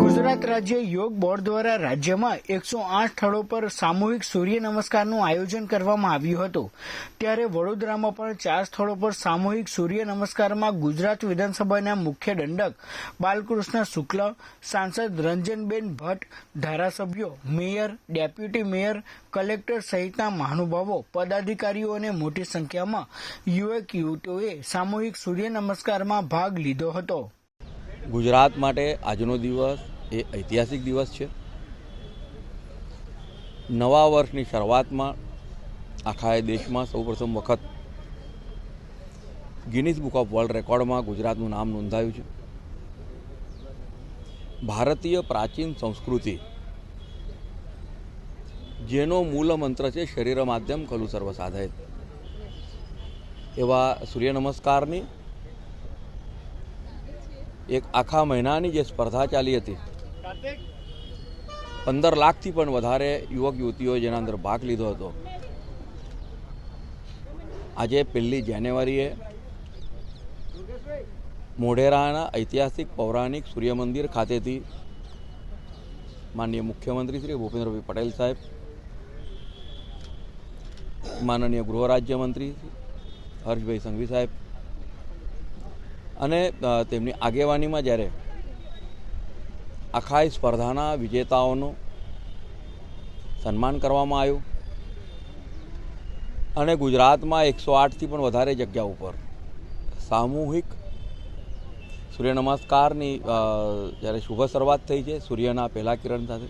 ગુજરાત રાજ્ય યોગ બોર્ડ દ્વારા રાજ્યમાં એકસો આઠ સ્થળો પર સામૂહિક સૂર્ય નમસ્કારનું આયોજન કરવામાં આવ્યું હતું. ત્યારે વડોદરામાં પણ ચાર સ્થળો પર સામૂહિક સૂર્ય નમસ્કારમાં ગુજરાત વિધાનસભાના મુખ્ય દંડક બાલકૃષ્ણ શુક્લ, સાંસદ રંજનબેન ભટ્ટ, ધારાસભ્યો, મેયર, ડેપ્યુટી મેયર, કલેક્ટર સહિતના મહાનુભાવો, પદાધિકારીઓ અને મોટી સંખ્યામાં યુવક યુવતીઓએ સામૂહિક સૂર્ય નમસ્કારમાં ભાગ લીધો હતો. ગુજરાત માટે આજનો દિવસ એ ઐતિહાસિક દિવસ છે. નવા વર્ષની શરૂઆતમાં આખા એ દેશમાં સૌપ્રથમ વખત ગિનિસ બુક ઓફ વર્લ્ડ રેકોર્ડમાં ગુજરાતનું નામ નોંધાયું છે. ભારતીય પ્રાચીન સંસ્કૃતિ, જેનો મૂળ મંત્ર છે શરીર માધ્યમ, ખલું સર્વ સાધય એવા સૂર્ય નમસ્કારની એક આખા મહિનાની જે સ્પર્ધા ચાલી હતી. પંદર લાખથી પણ વધારે યુવક યુવતીઓએ જેના અંદર ભાગ લીધો હતો. આજે પહેલી જાન્યુઆરીએ મોઢેરાના ઐતિહાસિક પૌરાણિક સૂર્ય મંદિર ખાતેથી માનનીય મુખ્યમંત્રી શ્રી ભૂપેન્દ્રભાઈ પટેલ સાહેબ, માનનીય ગૃહ રાજ્યમંત્રી હર્ષભાઈ સંઘવી સાહેબ અને તેમની આગેવાનીમાં જ્યારે આખા સ્પર્ધાના વિજેતાઓનું સન્માન કરવામાં આવ્યું અને ગુજરાતમાં એકસો આઠથી પણ વધારે જગ્યા ઉપર સામૂહિક સૂર્ય નમસ્કારની જ્યારે શુભ શરૂઆત થઈ છે, સૂર્યના પહેલા કિરણ સાથે